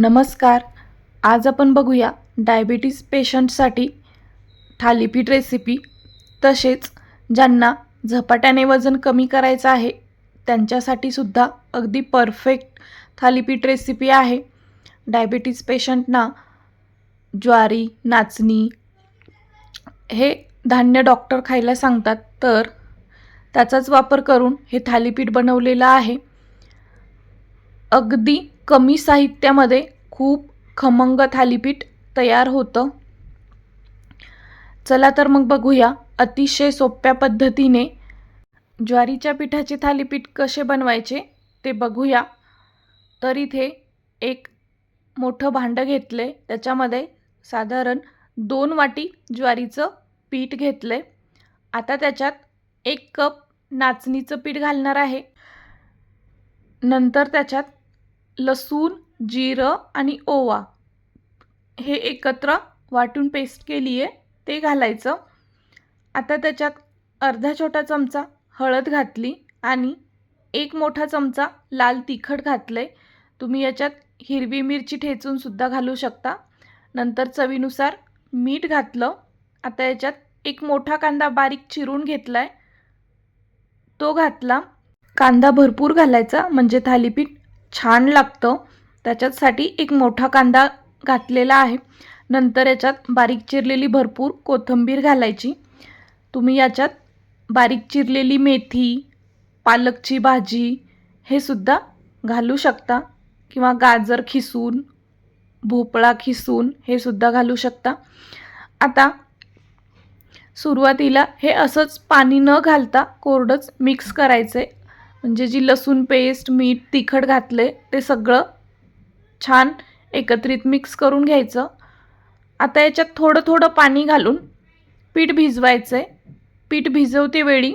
नमस्कार. आज आपण बघूया डायबिटीज पेशंटसाठी थालीपीठ रेसिपी तसेच ज्यांना झपाट्याने वजन कमी करायचं आहे त्यांच्यासाठी सुद्धा अगदी परफेक्ट थालीपीठ रेसिपी आहे. डायबिटीज पेशंटना ज्वारी नाचणी हे धान्य डॉक्टर खायला सांगतात तर त्याचाच वापर करून हे थालीपीठ बनवलेलं आहे. अगदी कमी साहित्यामध्ये खूप खमंग थालीपीठ तयार होतं. चला तर मग बघूया अतिशय सोप्या पद्धतीने ज्वारीच्या पिठाचे थालीपीठ कसे बनवायचे ते बघूया. तर इथे एक मोठं भांडं घेतलं. आहे त्याच्यामध्ये साधारण दोन वाटी ज्वारीचं पीठ घेतलं. आहे आता त्याच्यात एक कप नाचणीचं पीठ घालणार आहे. नंतर त्याच्यात लसूण जिरं आणि ओवा हे एकत्र वाटून पेस्ट केली आहे ते घालायचं. आता त्याच्यात अर्धा छोटा चमचा हळद घातली आणि एक मोठा चमचा लाल तिखट घातलं आहे तुम्ही याच्यात हिरवी मिरची ठेचूनसुद्धा घालू शकता. नंतर चवीनुसार मीठ घातलं. आता याच्यात एक मोठा कांदा बारीक चिरून घेतला आहे तो घातला. कांदा भरपूर घालायचा म्हणजे थालीपीठ छान लागतं. त्याच्यासाठी एक मोठा कांदा घातलेला आहे. नंतर याच्यात बारीक चिरलेली भरपूर कोथिंबीर घालायची. तुम्ही याच्यात बारीक चिरलेली मेथी पालकची भाजी हे सुद्धा घालू शकता किंवा गाजर खिसून भोपळा खिसून हे सुद्धा घालू शकता. आता सुरुवातीला हे असंच पाणी न घालता कोरडंच मिक्स करायचं आहे म्हणजे जी लसूण पेस्ट मीठ तिखट घातले ते सगळं छान एकत्रित मिक्स करून घ्यायचं. आता याच्यात थोडं थोडं पाणी घालून पीठ भिजवायचं आहे पीठ भिजवते वेळी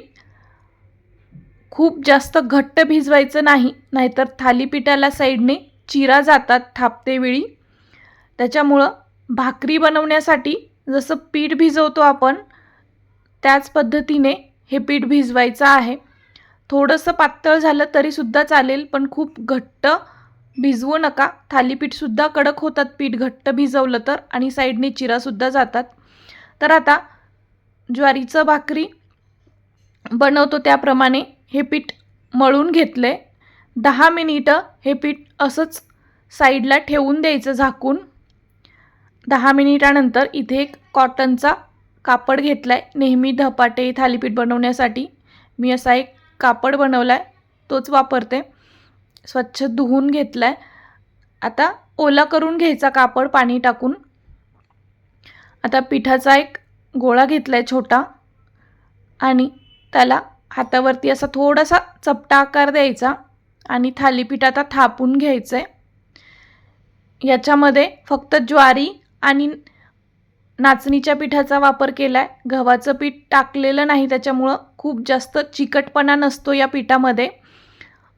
खूप जास्त घट्ट भिजवायचं नाही नाहीतर थालीपीठाला साईडने चिरा जातात थापते वेळी. त्याच्यामुळं भाकरी बनवण्यासाठी जसं पीठ भिजवतो आपण त्याच पद्धतीने हे पीठ भिजवायचं आहे. थोडंसं पातळ झालं तरीसुद्धा चालेल पण खूप घट्ट भिजवू नका. थालीपीठसुद्धा कडक होतात पीठ घट्ट भिजवलं तर आणि साईडने चिरासुद्धा जातात. तर आता ज्वारीचं भाकरी बनवतो त्याप्रमाणे. हे पीठ मळून घेतलं. आहे दहा मिनिटं हे पीठ असंच साईडला ठेवून द्यायचं झाकून. दहा मिनिटानंतर इथे एक कॉटनचा कापड घेतला आहे नेहमी धपाटे थालीपीठ बनवण्यासाठी. मी असा एक कापड बनवला आहे तोच वापरते. स्वच्छ धुवून घेतला आहे आता ओला करून घ्यायचा कापड पाणी टाकून. आता पिठाचा एक गोळा घेतला आहे छोटा आणि त्याला हातावरती असा थोडासा चपटा आकार द्यायचा आणि थालीपीठ आता थापून घ्यायचं आहे याच्यामध्ये फक्त ज्वारी आणि नाचणीच्या पिठाचा वापर केला आहे गव्हाचं पीठ टाकलेलं नाही त्याच्यामुळं खूप जास्त चिकटपणा नसतो या पिठामध्ये.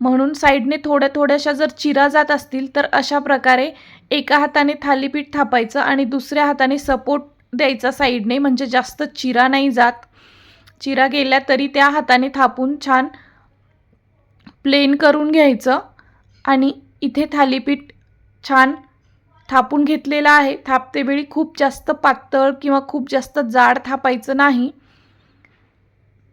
म्हणून साईडने थोड्या थोड्याशा जर चिरा जात असतील तर अशा प्रकारे एका हाताने थालीपीठ थापायचं आणि दुसऱ्या हाताने सपोर्ट द्यायचा साईडने म्हणजे जास्त चिरा नाही जात. चिरा गेल्या तरी त्या हाताने थापून छान प्लेन करून घ्यायचं आणि इथे थालीपीठ छान थापून घेतलेलं आहे. थापतेवेळी खूप जास्त पातळ किंवा खूप जास्त जाड थापायचं नाही.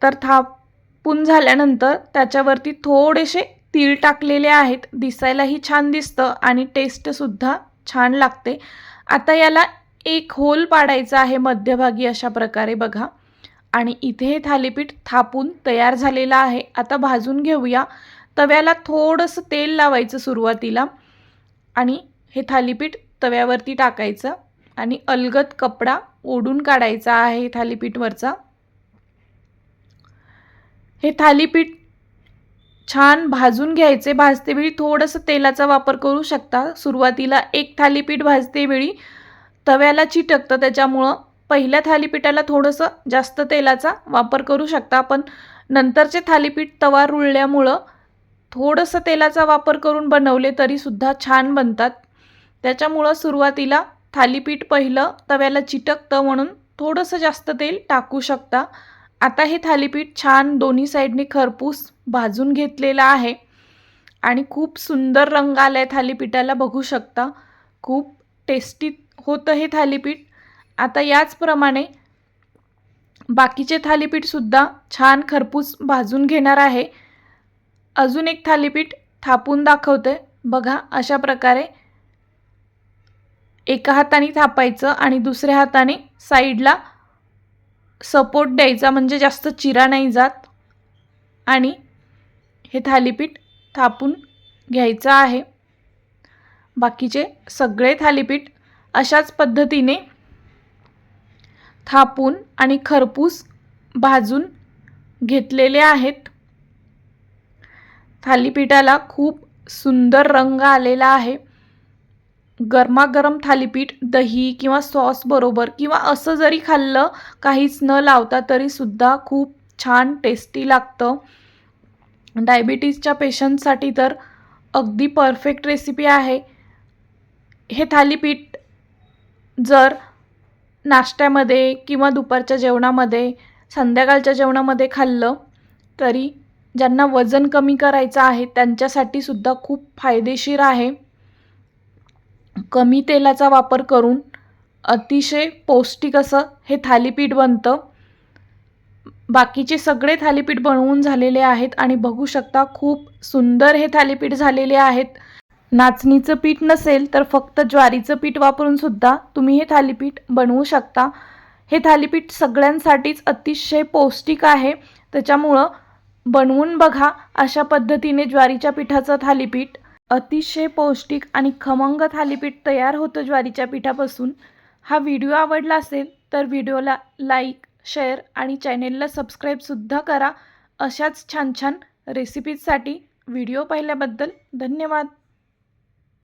तर थापून झाल्यानंतर त्याच्यावरती थोडेसे तीळ टाकलेले आहेत. दिसायलाही छान दिसतं आणि टेस्टसुद्धा छान लागते. आता याला एक होल पाडायचा आहे मध्यभागी अशा प्रकारे बघा. आणि इथे हे थालीपीठ थापून तयार झालेलं आहे. आता भाजून घेऊया. तव्याला थोडंसं तेल लावायचं सुरुवातीला. आणि हे थालीपीठ तव्यावरती टाकायचं. आणि अलगद कपडा ओढून काढायचा आहे थालीपीठवरचा. हे थालीपीठ छान भाजून घ्यायचे. भाजतेवेळी थोडंसं तेलाचा वापर करू शकता. सुरुवातीला एक थालीपीठ भाजतेवेळी तव्याला चिटकतं. त्याच्यामुळं पहिल्या थालीपीठाला थोडंसं जास्त तेलाचा वापर करू शकता. पण नंतरचे थालीपीठ तवा रुळल्यामुळं थोडंसं तेलाचा वापर करून बनवले तरीसुद्धा छान बनतात. त्याच्यामुळं सुरुवातीला थालीपीठ पहिलं तव्याला चिटकतं म्हणून थोडंसं जास्त तेल टाकू शकता. आता हे थालीपीठ छान दोन्ही साईडने खरपूस भाजून घेतलेलं आहे. आणि खूप सुंदर रंग आला आहे थालीपीठाला बघू शकता. खूप टेस्टी होतं हे थालीपीठ. आता याचप्रमाणे बाकीचे थालीपीठसुद्धा छान खरपूस भाजून घेणार आहे. अजून एक थालीपीठ थापून दाखवते. बघा अशा प्रकारे एका हाताने थापायचं आणि दुसऱ्या हाताने साईडला सपोर्ट द्यायचा म्हणजे जास्त चिरा नाही जात. आणि हे थालीपीठ थापून घ्यायचं आहे. बाकीचे सगळे थालीपीठ अशाच पद्धतीने थापून आणि खरपूस भाजून घेतलेले आहेत. थालीपीठाला खूप सुंदर रंग आलेला आहे. गरमागरम थालीपीठ दही किंवा सॉस बरोबर किंवा असं जरी खाल्लं काहीच न लावता तरीसुद्धा खूप छान टेस्टी लागतं. डायबिटीजच्या पेशंटसाठी तर अगदी परफेक्ट रेसिपी आहे. हे थालीपीठ जर नाश्त्यामध्ये किंवा दुपारच्या जेवणामध्ये संध्याकाळच्या जेवणामध्ये खाल्लं तरी ज्यांना वजन कमी करायचं आहे त्यांच्यासाठी सुद्धा खूप फायदेशीर आहे. कमी तेलाचा वापर करून अतिशय पौष्टिक असं हे थालीपीठ बनतं. बाकीचे सगळे थालीपीठ बनवून झालेले आहेत आणि बघू शकता खूप सुंदर हे थालीपीठ झालेले आहेत. नाचणीचं पीठ नसेल तर फक्त ज्वारीचं पीठ वापरून सुद्धा तुम्ही हे थालीपीठ बनवू शकता. हे थालीपीठ सगळ्यांसाठीच अतिशय पौष्टिक आहे. त्याच्यामुळं बनवून बघा अशा पद्धतीने ज्वारीच्या पिठाचं थालीपीठ. अतिशय पौष्टिक आणि खमंग थालीपीठ तयार होतं ज्वारीच्या पिठापासून. हा व्हिडिओ आवडला असेल तर व्हिडिओला लाईक शेअर आणि चॅनेलला सबस्क्राईबसुद्धा करा. अशाच छान छान रेसिपीजसाठी व्हिडिओ पाहिल्याबद्दल धन्यवाद.